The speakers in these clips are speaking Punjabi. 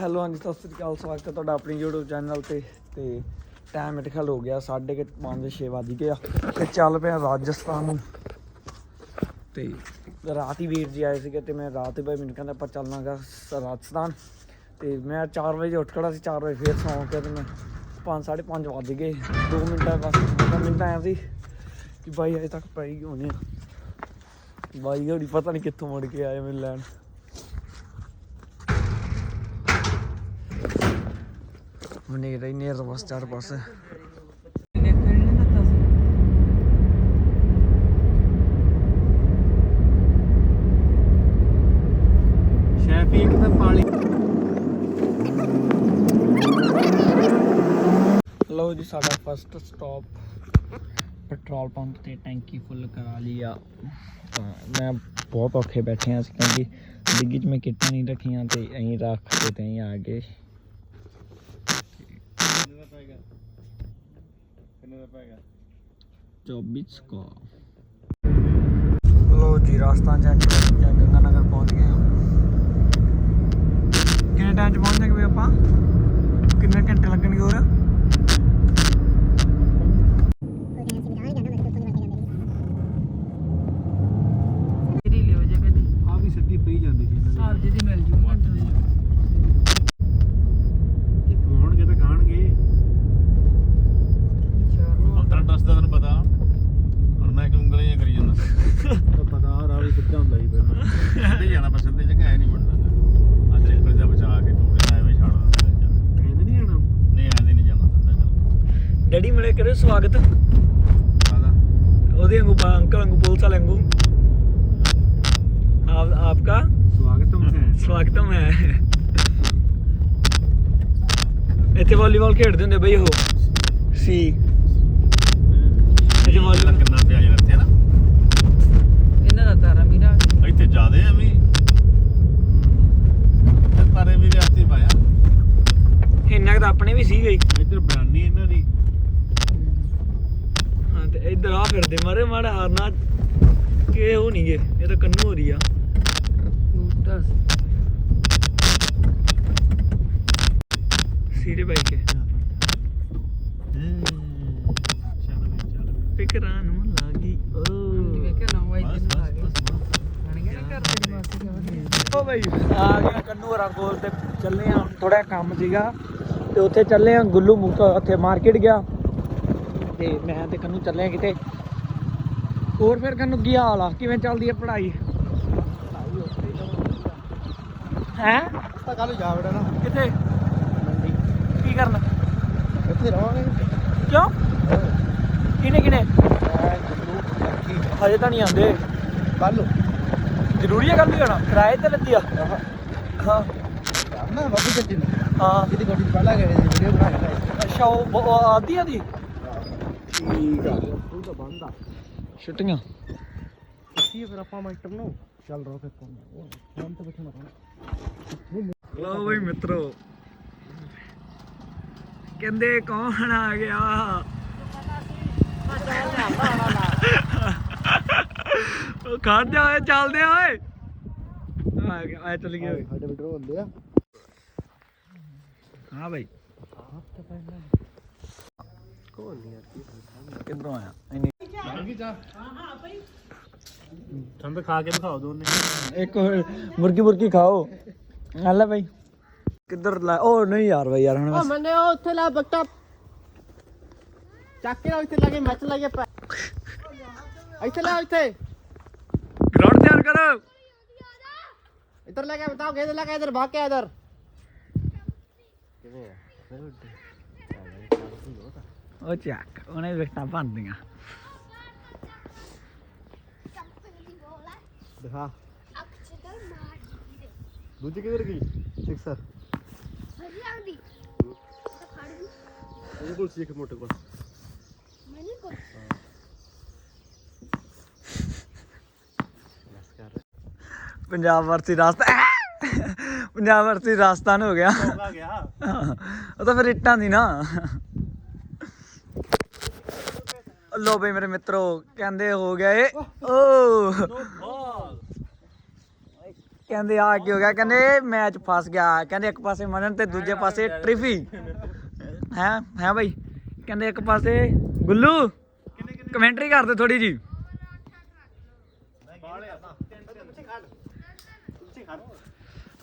ਹੈਲੋ, ਹਾਂਜੀ, ਸਤਿ ਸ੍ਰੀ ਅਕਾਲ, ਸਵਾਗਤ ਹੈ ਤੁਹਾਡਾ ਆਪਣੀ YouTube ਚੈਨਲ ਤੇ। ਤੇ ਟਾਈਮ ਮੇਰੇ ਖਿਆਲ ਹੋ ਗਿਆ 5:30 6 ਵੱਜ ਗਏ ਆ। ਤੇ ਚੱਲ ਪਿਆ ਰਾਜਸਥਾਨ ਨੂੰ। ਤੇ ਰਾਤ ਹੀ ਵੀਰ ਜੀ ਆਏ ਸੀਗੇ ਤੇ ਮੈਂ ਰਾਤ ਹੀ ਭਾਈ ਮੈਨੂੰ ਕਹਿੰਦਾ ਆਪਾਂ ਚੱਲਣਾਗਾ ਰਾਜਸਥਾਨ। ਤੇ ਮੈਂ 4 ਵਜੇ ਉੱਠ ਖੜਾ ਸੀ 4 ਵਜੇ ਫੇਰ ਸੌਂ ਕੇ ਤੇ ਮੈਂ 5 5:30 ਵੱਜ ਗਏ। 2 ਮਿੰਟਾਂ ਬਸ 2 ਮਿੰਟ ਆਇਆ ਸੀ ਕਿ ਬਾਈ ਅਜੇ ਤੱਕ ਪਈ ਹੋਣੀ ਆ। ਬਾਈ ਹੋਣੀ ਪਤਾ ਨਹੀਂ ਕਿੱਥੋਂ ਮੁੜ ਕੇ ਆਏ ਮੈਨੂੰ ਲੈਣ। ਹਨੇਰਾ ਹੀ ਨੇਰ ਬਸ ਚਾਰ ਪਾਸੇ ਸ਼ੈਫੀ ਇੱਕ ਤਾਂ ਪਾਲੀ ਲਓ ਜੀ ਸਾਡਾ ਫਸਟ ਸਟਾਪ ਪੈਟਰੋਲ ਪੰਪ ਤੇ ਟੈਂਕੀ ਫੁੱਲ ਕਰਾ ਲਈ ਆ। ਤਾਂ ਮੈਂ ਬਹੁਤ ਔਖੇ ਬੈਠੇ ਆ ਅਸੀਂ ਕਿਉਂਕਿ ਡਿੱਗੀ 'ਚ ਮੈਂ ਕਿੱਟਾਂ ਨਹੀਂ ਰੱਖੀਆਂ ਤੇ ਐਂ ਰੱਖ ਕੇ ਤੇ ਐਂ ਆ ਗਏ ਕਿੰਨੇ ਦਾ ਪੈਗਾ ਕਿੰਨੇ ਦਾ ਪੈਗਾ 24 ਕੋ। ਲੋ ਜੀ ਰਾਜਸਥਾਨ ਚ ਜਾਂ ਗੰਗਾਨਗਰ ਪਹੁੰਚ ਗਏ ਹਾਂ। ਕਿੰਨੇ ਟਾਈਮ ਚ ਪਹੁੰਚ ਜਾਗੇ ਆਪਾਂ? ਕਿੰਨੇ ਘੰਟੇ ਲੱਗਣਗੇ ਹੋਰ ਤੇਰੀ ਲਿਓ ਜੇ ਕਦੀ ਆ ਵੀ ਸਿੱਧੀ ਪਈ ਜਾਂਦੀ ਸੀ ਇਹਨਾਂ ਆਪ ਜੀ ਦੀ ਮਿਲ ਜੂ ਦੀ ਇੱਕ ਹੋਣਗੇ ਤਾਂ ਖਾਣਗੇ ਚਾਰ ਨੂੰ ਤੈਨੂੰ ਦੱਸਦਾ ਤੈਨੂੰ ਪਤਾ ਹੁਣ ਮੈਂ ਇੱਕ ਉਂਗਲੀਆਂ ਕਰੀ ਜਾਂਦਾ ਤਾਂ ਪਤਾ ਆ ਰਾਵੀ ਸਿੱਧਾ ਹੁੰਦਾ ਸੀ ਪਹਿਲਾਂ ਸਿੱਧੇ ਜਾਣਾ ਪਰ ਸਿੱਧੇ ਜਗ੍ਹਾ ਐ ਨਹੀਂ ਬਣਦਾ ਅੱਜ ਇੱਕ ਦਾ ਬਚਾ ਕੇ ਟੂੜੇ ਐਵੇਂ ਛੱਡ ਦਿੰਦਾ ਚੱਲ ਕਹਿੰਦੇ ਨਹੀਂ ਆਣਾ ਨਹੀਂ ਐਂ ਨਹੀਂ ਜਾਣਾ ਦਿੰਦਾ ਚੱਲ ਡੈਡੀ ਮਿਲੇ ਕਰੇ ਸਵਾਗਤ। ਆਦਾ ਉਹਦੇ ਵਾਂਗੂ ਪਾ- ਅੰਕਲ ਵਾਂਗੂ ਪੁਲਿਸ ਵਾਲੇ ਵਾਂਗੂ। ਆਪ ਆਪਕਾ? ਸਵਾਗਤਮ ਹੈ। ਸਵਾਗਤਮ ਹੈ। ਇੱਥੇ ਵਾਲੀਬਾਲ ਖੇਡਦੇ ਹੁੰਦੇ ਬਈ ਉਹ। ਸੀ। ਇੱਥੇ ਵਾਲੀਬਾਲ ਕਿੰਨਾ ਪਿਆਜ ਰੱਖਿਆ ਨਾ। ਇਹਨਾਂ ਦਾ ਤਾਰਾ ਮੀਰਾ ਇੱਥੇ ਜ਼ਿਆਦੇ ਆ ਵੀ। ਤੇ ਤਾਰੇ ਵੀ ਰਿਆਤੀ ਪਾਇਆ। ਇੰਨਾ ਕੁ ਤਾਂ ਆਪਣੇ ਵੀ ਸੀ ਗਈ ਇੱਧਰ ਬਰਾਨੀ ਇਹਨਾਂ ਦੀ ਹਾਂ ਤੇ ਇੱਧਰ ਆ ਫਿਰਦੇ ਮਾਰੇ ਮਾੜਾ ਹਾਰਨਾ ਕਿ ਉਹ ਨਹੀਂ ਗੇ ਇਹ ਤਾਂ ਕੰਨੂ ਹੋ ਰਹੀ ਆ ਨੂਟਸ ਸੀਰੇ ਬਾਈ ਕੇ। ਚੱਲ ਵੀ ਚੱਲ ਵੀ ਫਿਕਰਾਂ ਨੂੰ ਲੱਗੀ ਓ। ਗਏ। ਗਿਆ ਓ ਬਾਈ ਆ ਕੰਨੂ ਹਰਾਂ ਕੋਲ ਤੇ ਚੱਲੇ ਆ ਥੋੜਾ ਕੰਮ ਸੀਗਾ। ਤੇ ਉੱਥੇ ਚੱਲੇ ਆ ਗੁੱਲੂ ਮੁਕ ਉੱਥੇ ਮਾਰਕੀਟ ਗਿਆ। ਤੇ ਮੈਂ ਤੇ ਕੰਨੂ ਚੱਲੇ ਕਿਤੇ। ਹੋਰ ਫਿਰ ਕੰਨੂ ਕੀ ਹਾਲ ਆ? ਕਿਵੇਂ ਚੱਲਦੀ ਆ ਪੜ੍ਹਾਈ? ਹੈ? ਤਾਂ ਕੱਲ ਜਾ ਵੜਾ ਨਾ। ਕਿੱਥੇ? ਕੀ ਕਰਨਾ? ਇੱਥੇ ਰਹਾਂਗੇ ਕਿਉਂ? ਕਿਨੇ ਕਿਨੇ ਮੈਂ ਗੁੱਲੂ ਲੱਕੀ। ਹਜੇ ਤਾਂ ਨਹੀਂ ਆਉਂਦੇ। ਕੱਲ ਜ਼ਰੂਰੀ ਹੈ ਕੱਲ ਜਾਣਾ? ਕਿਰਾਏ ਤੇ ਲੱਦੀ ਆ? ਹਾਂ। ਨਾ ਬਾਬੂ ਨੂੰ। ਹਾਂ। ਕਿਤੇ ਗੱਡੀ ਪਹਿਲਾਂ ਗਏ ਵੀਡੀਓ ਬਣਾ ਕੇ ਅੱਛਾ ਉਹ ਆਦੀ ਆ ਦੀ ਠੀਕ ਆ। ਤੂੰ ਤਾਂ ਬੰਦ ਛੁੱਟੀਆਂ। ਕੀ ਫਿਰ ਆਪਾਂ ਮਾਸਟਰ ਨੂੰ ਚੱਲ ਰੋ ਫਿਰ ਕੰਮ। ਉਹ ਫੋਨ ਤੇ ਬੈਠਣਾ ਪੈਣਾ ਲਓ ਬਈ ਮਿੱਤਰੋ। ਕਹਿੰਦੇ ਕੌਣ ਆ ਗਿਆ? ਉਹ ਜਾ ਓਏ ਚੱਲਦੇ ਓਏ। ਆ ਗਿਆ ਆ ਚੱਲ ਗਿਆ। ਸਾਡੇ ਵੀਡੀਓ ਹੁੰਦੇ ਆ। ਹਾਂ ਬਈ। ਕੋਲ ਨਹੀਂ ਆਤੀ ਕਿੱਧਰੋਂ ਆਇਆ? ਇੰਨੀ ਠੰਡ ਖਾ ਕੇ ਦਿਖਾਓ ਦੋਨੇ ਇੱਕ ਹੋਰ ਮੁਰਗੀ ਮੁਰਗੀ ਖਾਓ। ਆ ਲੈ ਬਈ। ਕਿੱਧਰ ਲੈ? ਉਹ ਨਹੀਂ ਯਾਰ ਬਈ ਯਾਰ ਹੁਣ ਉਹ ਬਸ। ਮੰਨੇ ਉਹ ਉੱਥੇ ਲਾ ਬਕਟਾ ਚੱਕ ਕੇ ਲਾ ਇੱਥੇ ਲੱਗੇ ਮੈਚ ਲੱਗੇ ਪੈ ਇੱਥੇ ਲਾ ਇੱਥੇ ਗਰਾਊਂਡ ਤਿਆਰ ਕਰ। ਇੱਧਰ ਬਤਾਓ ਲੱਗਾ ਇੱਧਰ ਭਾਗ ਕੇ ਇੱਧਰ। ਉਹ ਚੱਕ ਉਹਨੇ ਵਿਕਟਾਂ ਭੰਦੀਆਂ ਦਿਖਾ। ਦੂਜੀ ਕਿਧਰ ਗਈ? ਸਿਕਸਰ ਸਿੱਖ ਮੋਟੇ ਕੋਲ। ਪੰਜਾਬ ਵਰਸੀ ਰਾਜਸਥਾਨ ਪੰਜਾਬ ਵਰਸੀ ਰਾਜਸਥਾਨ ਹੋ ਗਿਆ। ਆ ਗਿਆ। ਉਹ ਤਾਂ ਫਿਰ ਇੱਟਾਂ ਦੀ ਨਾ। ਲੋ ਬਈ ਮੇਰੇ ਮਿੱਤਰੋ ਕਹਿੰਦੇ ਹੋ ਗਿਆ ਏ ਓ। ਕਹਿੰਦੇ ਆ ਕੀ ਹੋ ਗਿਆ? ਕਹਿੰਦੇ ਮੈਚ ਫਸ ਗਿਆ। ਕਹਿੰਦੇ ਇੱਕ ਪਾਸੇ ਮਨਨ ਤੇ ਦੂਜੇ ਪਾਸੇ ਟ੍ਰਿਫੀ। ਹੈ? ਹੈ ਭਾਈ ਕਹਿੰਦੇ ਇੱਕ ਪਾਸੇ ਗੁੱਲੂ ਕਮੈਂਟਰੀ ਕਰ ਦੇ ਥੋੜੀ ਜੀ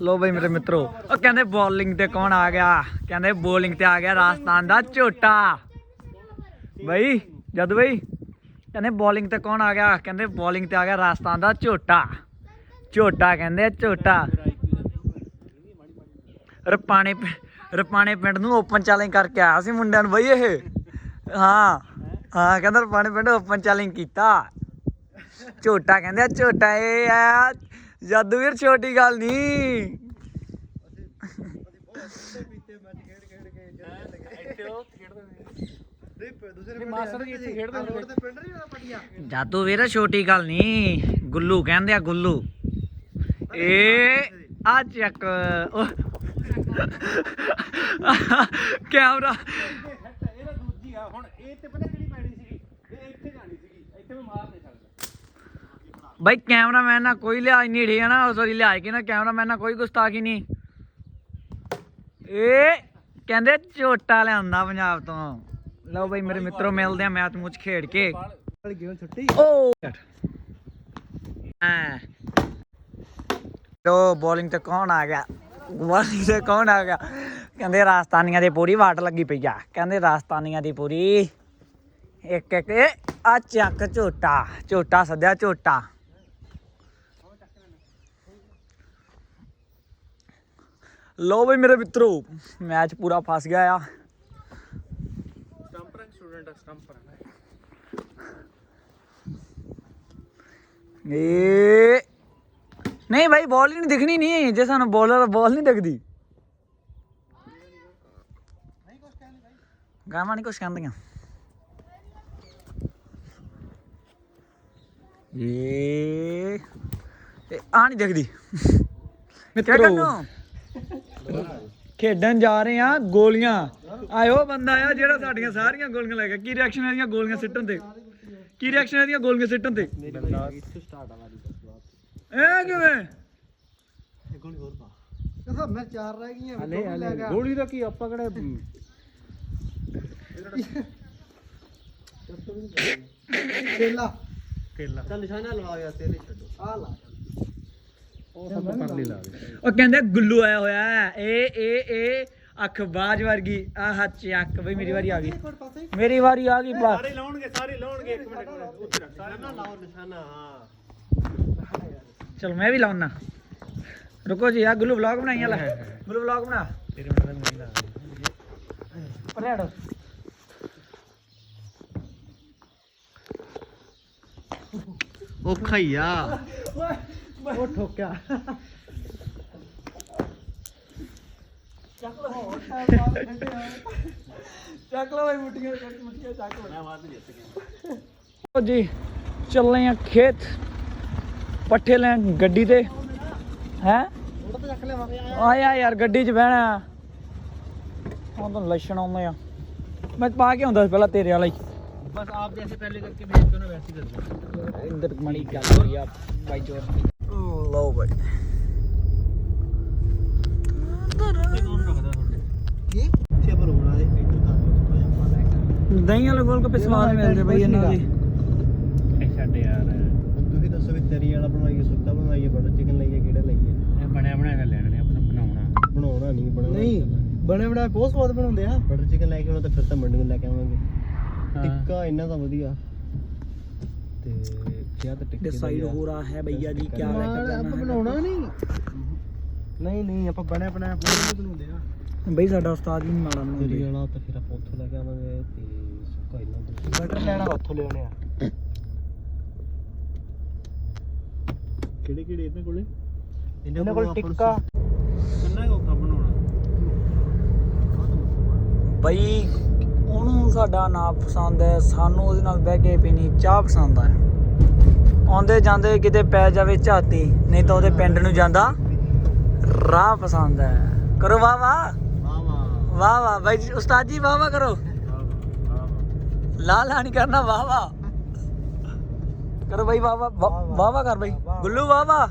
ਲੋ ਬਈ ਮੇਰੇ ਮਿੱਤਰੋ। ਉਹ ਕਹਿੰਦੇ ਬੋਲਿੰਗ ਤੇ ਕੌਣ ਆ ਗਿਆ? ਕਹਿੰਦੇ ਬੋਲਿੰਗ ਤੇ ਆ ਗਿਆ ਰਾਜਸਥਾਨ ਦਾ ਝੋਟਾ। ਬਈ ਜਦ ਬਈ? ਕਹਿੰਦੇ ਬੋਲਿੰਗ ਤੇ ਕੌਣ ਆ ਗਿਆ? ਕਹਿੰਦੇ ਬੋਲਿੰਗ ਤੇ ਆ ਗਿਆ ਰਾਜਸਥਾਨ ਦਾ ਝੋਟਾ। ਝੋਟਾ ਕਹਿੰਦੇ ਝੋਟਾ। ਰਪਾਣੇ ਪਿ- ਰਪਾਣੇ ਪਿੰਡ ਨੂੰ ਓਪਨ ਚੈਲੰਜ ਕਰਕੇ ਆਇਆ ਸੀ ਮੁੰਡਿਆਂ ਨੂੰ ਬਈ ਇਹ। ਹਾਂ ਹਾਂ, ਕਹਿੰਦਾ ਰਪਾਣੇ ਪਿੰਡ ਓਪਨ ਚੈਲੰਜ ਕੀਤਾ। ਝੋਟਾ ਕਹਿੰਦੇ ਝੋਟਾ ਇਹ ਆ। ਜਾਦੂਗਰ ਛੋਟੀ ਗੱਲ ਨਹੀਂ। ਮਾਸਟਰ ਜੀ ਇੱਥੇ ਖੇਡਦੇ ਹੁੰਦੇ ਤੇ ਪਿੰਡ ਨਹੀਂ ਪਟੀਆਂ? ਜਾਦੂ ਵੀਰ ਛੋਟੀ ਗੱਲ ਨਹੀਂ। ਗੁੱਲੂ ਕਹਿੰਦੇ ਆ ਗੁੱਲੂ। ਇਹ ਆ ਚੱਕ ਉਹ ਕੈਮਰਾ ਇਹਦਾ। ਦੂਜੀ ਆ ਹੁਣ ਇਹ ਤੇ ਪਤਾ ਕਿਹੜੀ ਪੈਣੀ ਸੀਗੀ ਇਹ ਇੱਥੇ ਜਾਣੀ ਸੀਗੀ ਇੱਥੇ ਮੈਂ ਮਾਰ ਨਹੀਂ ਸਕਦਾ ਬਾਈ ਕੈਮਰਾਮੈਨ ਨਾਲ ਕੋਈ ਲਿਹਾਜ਼ ਨਹੀਂ ਢੀ ਨਾ ਸੌਰੀ ਲਿਹਾਜ਼ ਕੀ ਨਾ ਕੈਮਰਾਮੈਨ ਨਾਲ ਕੋਈ ਗੁਸਤਾਖੀ ਨਹੀਂ। ਇਹ ਕਹਿੰਦੇ ਝੋਟਾ ਲਿਆਂਦਾ ਪੰਜਾਬ ਤੋਂ। ਲਓ ਬਾਈ ਮੇਰੇ ਮਿੱਤਰੋ, ਮਿਲਦੇ ਆ ਮੈਚ ਮੂਚ ਖੇਡ ਕੇ। ਗੇਮ ਛੁੱਟੀ ਓ। ਹਾਂ। ਤੋ ਬੋਲਿੰਗ ਤੇ ਕੌਣ ਆ ਗਿਆ? ਬੋਲਿੰਗ ਤੇ ਕੌਣ ਆ ਗਿਆ? ਕਹਿੰਦੇ ਰਾਜਸਥਾਨੀਆਂ ਦੀ ਪੂਰੀ ਵਾਟ ਲੱਗੀ ਪਈ ਆ। ਕਹਿੰਦੇ ਰਾਜਸਥਾਨੀਆਂ ਦੀ ਪੂਰੀ ਇੱਕ ਇੱਕ, ਇਹ ਆ ਚੱਕ ਝੋਟਾ ਝੋਟਾ ਸੱਦਿਆ ਝੋਟਾ। ਲੋ ਬਈ ਮੇਰੇ ਮਿੱਤਰੋ, ਮੈਚ ਪੂਰਾ ਫਸ ਗਿਆ ਆ। ਸਟੂਡੈਂਟ ਸਟੰਪਰ ਇਹ ਨਹੀਂ ਭਾਈ ਬਾਲ ਹੀ ਨਹੀਂ ਦਿਖਣੀ ਨਹੀਂ ਜੇ ਸਾਨੂੰ ਬੋਲਰ ਬਾਲ ਨਹੀਂ ਦਿਖਦੀ ਗਾਵਾਂ ਨਹੀਂ ਕੁਛ ਕਹਿੰਦੀਆਂ। ਇਹ ਇਹ ਆ ਨਹੀਂ ਦਿਖਦੀ। ਮਿੱਤਰੋ। ਖੇਡਣ ਜਾ ਰਹੇ ਆ ਗੋਲੀਆਂ। ਆਇਓ ਬੰਦਾ ਆ ਜਿਹੜਾ ਸਾਡੀਆਂ ਸਾਰੀਆਂ ਗੋਲੀਆਂ ਲੈ ਗਿਆ। ਕੀ ਰਿਐਕਸ਼ਨ ਹੈ ਇਹਦੀਆਂ ਗੋਲੀਆਂ ਸਿੱਟਣ ਤੇ? ਕੀ ਰਿਐਕਸ਼ਨ ਹੈ ਇਹਦੀਆਂ ਗੋਲੀਆਂ ਸਿੱਟਣ ਤੇ? ਇੱਥੇ ਸਟਾਰਟ ਆ ਵਾਲੀ ਇਹ ਕਿਵੇਂ? ਕਹਿੰਦਾ ਮੈਂ ਚਾਰ ਰਹਿ ਗਈਆਂ ਹਲੇ ਹਲੇ। ਗੋਲੀ ਦਾ ਕੀ ਆਪਾਂ ਕਿਹੜੇ ਕੇਲਾ। ਕੇਲਾ। ਚੱਲ ਨਿਸ਼ਾਨਾ ਲਵਾ ਗਿਆ ਤੇਰੇ। ਛੱਡੋ ਆ ਲਾ। ਉਹ ਸਭ ਪਰਲੀ ਲਾ ਦੇ। ਉਹ ਕਹਿੰਦੇ ਗੁੱਲੂ ਆਇਆ ਹੋਇਆ ਹੈ। ਇਹ ਇਹ ਇਹ ਅੱਖ ਬਾਜ ਵਰਗੀ। ਆਹ ਚੱਕ ਬਈ ਮੇਰੀ ਵਾਰੀ ਆ ਗਈ। ਕੋਟ ਪਾਸੇ। ਹੀ ਮੇਰੀ ਵਾਰੀ ਆ ਗਈ ਬਸ ਸਾਰੇ ਲਾਉਣਗੇ ਸਾਰੇ ਲਾਉਣਗੇ ਇੱਕ ਮਿੰਟ ਇੱਕ ਮਿੰਟ। ਉੱਥੇ ਰੱਖ। ਸਾਰੇ ਨਾ ਲਾਓ ਨਿਸ਼ਾਨਾ ਹਾਂ। ਚਲ ਮੈਂ ਵੀ ਲਾਉਣਾ ਰੁਕੋ ਜੀ ਆ ਗੁੱਲੂ ਵਲੌਗ ਬਣਾਈ ਲੈ। ਗੁੱਲੂ ਵਲੌਗ ਬਣਾ। ਤੇਰੇ ਮਨ ਦਾ ਨਹੀਂ ਲਾ ਪਰੇ ਹਟੋ ਔਖਾ ਹੀ ਆ। ਉਹ ਠੋਕਿਆ। ਚੱਕ ਲਓ। ਹੋਰ ਚੱਕ ਲਓ ਬਈ ਮੁੱਠੀਆਂ ਚੱਕ ਮੁੱਠੀਆਂ ਚੱਕ ਲਓ। ਮੈਂ ਬਾਤ ਜਿੱਤ ਗਿਆ। ਲਓ ਜੀ ਚੱਲੇ ਆ ਖੇਤ। ਪੱਠੇ ਲੈਣ ਗੱਡੀ ਤੇ। ਹੈ? ਆ ਯਾਰ ਗੱਡੀ 'ਚ ਬਹਿਣਾ। ਹੁਣ ਤਾਂ ਲੱਛਣ ਆਉਂਦੇ ਆ। ਮੈਂ ਪਾ ਕੇ ਹੁੰਦਾ ਪਹਿਲਾਂ ਤੇਰੇ ਵਾਲਾ ਹੀ। ਬਸ ਆਪ ਜੈਸੇ ਪਹਿਲੇ ਕਰਕੇ ਭੇਜ ਦੋ ਨਾ ਵੈਸੇ ਕਰ ਇੰਦਰ ਮਣੀ ਗੱਲ ਹੋਈ ਆ ਬਾਈ ਜੋਰ ਲਓ ਬਾਈ ਕੀ ਦਹੀਂ ਵਾਲੇ ਗੋਲ ਕੱਪੇ ਸਵਾਦ ਮਿਲਦੇ ਬਈ ਇਹਨਾਂ ਦੇ। ਇਹ ਸਾਡੇ ਯਾਰ। ਤੁਸੀਂ ਦੱਸੋ ਵੀ ਤਰੀ ਵਾਲਾ ਬਣਾਈਏ ਸੁੱਕਾ ਬਣਾਈਏ ਬਟਰ ਚਿਕਨ ਲਈਏ ਕਿਹੜਾ ਲਈਏ? ਇਹ ਬਣਿਆ ਬਣਾਇਆ ਲੈਣਾ ਨੇ ਆਪਣਾ ਬਣਾਉਣਾ। ਬਣਾਉਣਾ ਨਹੀਂ ਬਣਾਉਣਾ ਨਹੀਂ ਬਣੇ ਬਣਾਏ ਬਹੁਤ ਸਵਾਦ ਬਣਾਉਂਦੇ ਆ। ਬਟਰ ਚਿਕਨ ਲੈ ਕੇ ਆਉਣਾ ਤਾਂ ਫਿਰ ਤਾਂ ਮੰਡੀ ਨੂੰ ਲੈ ਕੇ ਆਵਾਂਗੇ। ਟਿੱਕਾ ਇਹਨਾਂ ਦਾ ਵਧੀਆ। ਤੇ ਕਿਆ ਤਾਂ ਟਿੱਕੇ ਹੀ। ਹੋ ਰਹਾ ਹੈ ਭਈਆ ਜੀ ਕੀ ਲੈ ਕੇ ਆਪਾਂ ਜਾਣਾ ਬਣਾਉਣਾ ਨਹੀਂ। ਨਹੀਂ ਨਹੀਂ ਆਪਾਂ ਬਣਿਆ ਬਣਾਇਆ ਪੂਰਾ ਬਣਾਉਂਦੇ ਆ। ਹੈ ਬਈ ਸਾਡਾ ਉਸਤਾਦ ਵੀ ਮਾੜਾ ਤਰੀ ਬਣਾਉਂਦੇ ਵਾਲਾ ਤਾਂ ਫਿਰ ਆਪਾਂ ਉੱਥੋਂ ਲੈ ਕੇ ਆਵਾਂਗੇ ਤੇ ਸੁੱਕਾ ਇਹਨਾਂ ਦਾ ਬਟਰ ਲੈਣਾ ਉੱਥੋਂ ਲਿਆਉਣੇ ਆ। ਕਿਹੜੇ ਕਿਹੜੇ ਇਹਨਾਂ ਕੋਲੇ? ਇਹਨਾਂ ਕੋਲ ਟਿੱਕਾ। ਕਿੰਨਾ ਕੁ ਔਖਾ ਬਣਾਉਣਾ? ਬਈ ਉਹਨੂੰ ਸਾਡਾ ਨਾ ਪਸੰਦ ਹੈ ਸਾਨੂੰ ਉਹਦੇ ਨਾਲ ਬਹਿ ਕੇ ਪੀਣੀ ਚਾਹ ਪਸੰਦ ਹੈ ਆਉਂਦੇ ਜਾਂਦੇ ਕਿਤੇ ਪੈ ਜਾਵੇ ਝਾਤੀ ਨਹੀਂ ਤਾਂ ਉਹਦੇ ਪਿੰਡ ਨੂੰ ਜਾਂਦਾ ਰਾਹ ਪਸੰਦ ਹੈ ਕਰੋ ਵਾਹ ਵਾਹ ਵਾਹ ਵਾਹ ਬਾਈ ਜੀ, ਉਸਤਾਦ ਜੀ ਵਾਹ ਵਾਹ ਕਰੋ ਲਾ ਲਾ ਨਹੀਂ ਕਰਨਾ ਵਾਹ ਵਾਹ ਕਰੋ ਬਾਈ ਵਾਹ ਵਾਹ ਵਾਹ ਵਾਹ ਕਰ ਬਾਈ ਗੁੱਲੂ ਵਾਹ ਵਾਹ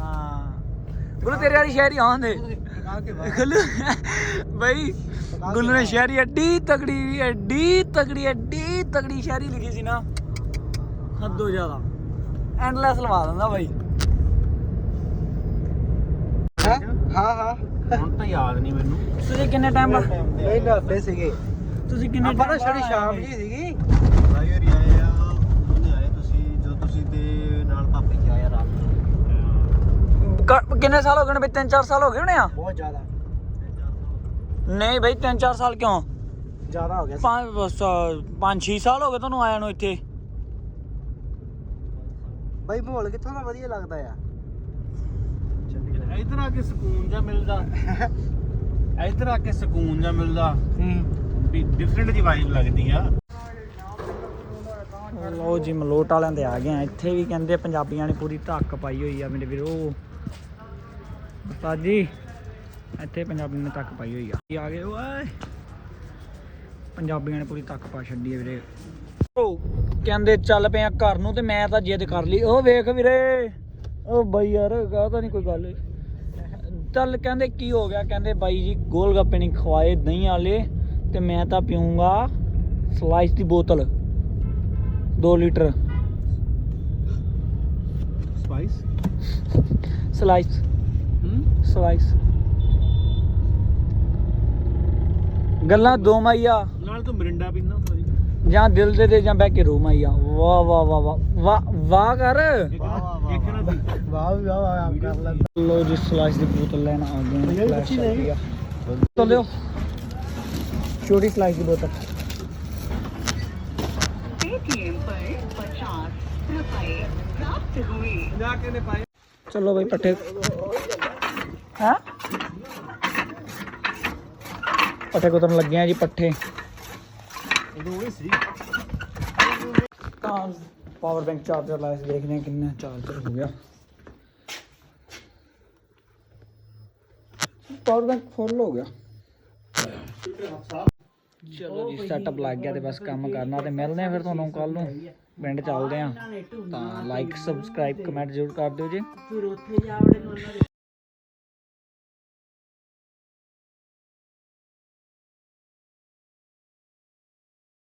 ਹਾਂ ਗੁੱਲੂ ਤੇਰੇ ਵਾਲੀ ਸ਼ਾਇਰੀ ਆਉਂਦੇ ਗੁੱਲੂ ਬਈ ਗੁੱਲੂ ਨੇ ਸ਼ਾਇਰੀ ਐਡੀ ਤਗੜੀ ਐਡੀ ਤਗੜੀ ਐਡੀ ਤਗੜੀ ਸ਼ਾਇਰੀ ਲਿਖੀ ਸੀ ਨਾ। ਹੱਦੋਂ ਜ਼ਿਆਦਾ। ਐਂਡਲੈਸ ਲਵਾ ਦਿੰਦਾ ਬਾਈ। ਹਾਂ? ਹਾਂ ਹਾਂ। ਹੁਣ ਤਾਂ ਯਾਦ ਨਹੀਂ ਮੈਨੂੰ। ਤੁਸੀਂ ਕਿੰਨੇ ਟਾਈਮ ਬਾਅਦ ਨਹੀਂ ਨਹਾਤੇ ਸੀਗੇ। ਤੁਸੀਂ ਕਿੰਨੇ ਆਪਾਂ ਤਾਂ time ਛੜੀ ਬਾਅਦ ਸ਼ਾਮ ਜੀ ਸੀਗੀ। ਕ- ਕਿੰਨੇ ਸਾਲ ਹੋ ਗਏ ਨੇ ਬਈ? 3-4 ਸਾਲ ਹੋ ਗਏ ਹੋਣੇ ਆ? ਬਹੁਤ ਜ਼ਿਆਦਾ। ਨਹੀਂ ਬਈ 3-4 ਸਾਲ ਕਿਉਂ? ਜ਼ਿਆਦਾ ਹੋ ਗਿਆ ਪੰਜ ਬਸ 5-6 ਸਾਲ ਹੋ ਗਏ ਤੁਹਾਨੂੰ ਆਇਆ ਨੂੰ ਇੱਥੇ। ਬਾਈ ਮਾਹੌਲ ਕਿੱਥੋਂ ਦਾ ਵਧੀਆ ਲੱਗਦਾ ਆ? ਇੱਧਰ ਆ ਕੇ ਸਕੂਨ ਜਾਂ ਮਿਲਦਾ। ਇੱਧਰ ਆ ਕੇ ਸਕੂਨ ਜਾਂ ਮਿਲਦਾ। ਵੀ ਡਿਫਰੈਂਟ ਜੀ ਵਾਈਬ ਲੱਗਦੀ ਆ। ਲੋ ਜੀ ਮਲੋਟ ਵਾਲਿਆਂ ਦੇ ਆ ਗਏ ਆ। ਇੱਥੇ ਵੀ ਕਹਿੰਦੇ ਪੰਜਾਬੀਆਂ ਨੇ ਪੂਰੀ ਧੱਕ ਪਾਈ ਹੋਈ ਆ ਮੇਰੇ ਵੀਰੋ। ਉਸਤਾਦ ਜੀ ਇੱਥੇ ਪੰਜਾਬੀ ਨੇ ਧੱਕ ਪਾਈ ਹੋਈ ਆ। ਕੀ ਆ ਗਏ? ਓਏ! ਪੰਜਾਬੀਆਂ ਨੇ ਪੂਰੀ ਧੱਕ ਪਾ ਛੱਡੀ ਆ ਵੀਰੇ। ਉਹ ਕਹਿੰਦੇ ਚੱਲ ਪਏ ਆ ਘਰ ਨੂੰ ਤੇ ਮੈਂ ਤਾਂ ਜਿੱਦ ਕਰ ਲਈ। ਉਹ ਵੇਖ ਵੀਰੇ! ਉਹ ਬਾਈ ਯਾਰ ਗਾ ਤਾਂ ਨਹੀਂ ਕੋਈ ਗੱਲ। ਚੱਲ ਕਹਿੰਦੇ ਕੀ ਹੋ ਗਿਆ? ਕਹਿੰਦੇ ਬਾਈ ਜੀ ਗੋਲ ਗੱਪੇ ਨਹੀਂ ਖਵਾਏ ਦਹੀਂ ਵਾਲੇ ਤੇ ਮੈਂ ਤਾਂ ਪੀਊਂਗਾ ਸਲਾਈਸ ਦੀ ਬੋਤਲ। 2 ਲੀਟਰ। Spice slice. ਹੂੰ ਸਲਾਈਸ ਗੱਲਾਂ ਦੋ ਮਾਈਆ ਨਾਲ ਤੂੰ ਮਰਿੰਡਾ ਪੀਂਦਾ ਹੁੰਦਾ ਸੀ ਜਾਂ ਦਿਲ ਦੇ ਦੇ ਜਾਂ ਬਹਿ ਕੇ ਰੋ ਮਾਈਆ ਵਾਹ ਵਾਹ ਵਾਹ ਵਾਹ ਵਾਹ ਵਾਹ ਕਰ ਇੱਕ ਨਾ ਇੱਕ ਨਾ ਸੀ ਵਾਹ ਵੀ ਵਾਹ ਵਾਹ ਕਰ ਲੈ ਲੋ ਜੀ ਸਲਾਈਸ ਦੀ ਬੋਤਲ ਲੈਣ ਆ ਗਏ ਭਈਆ, ਹਾਂ ਇਹ ਬੱਚੀ ਨਹੀਂ। तो लियो छोटी स्लाइस की बोतल पेटीएम पर पचास रुपए प्राप्त हुए ਜਾਕੇ ਨੇ ਪਾਏ चलो भाई पट्टे हाँ? पट्ठे कुतन लगे जी पट्ठे पावर बैंक चार्जर लाए देखने कि चार्जर हो गया। पावर बैंक फुल हो गया। सैटअप लग गया तो बस काम करना तो मिलने फिर थोनों कल पिंड चलते हैं। तो लाइक सबसक्राइब कमेंट ज़रूर कर दो जी।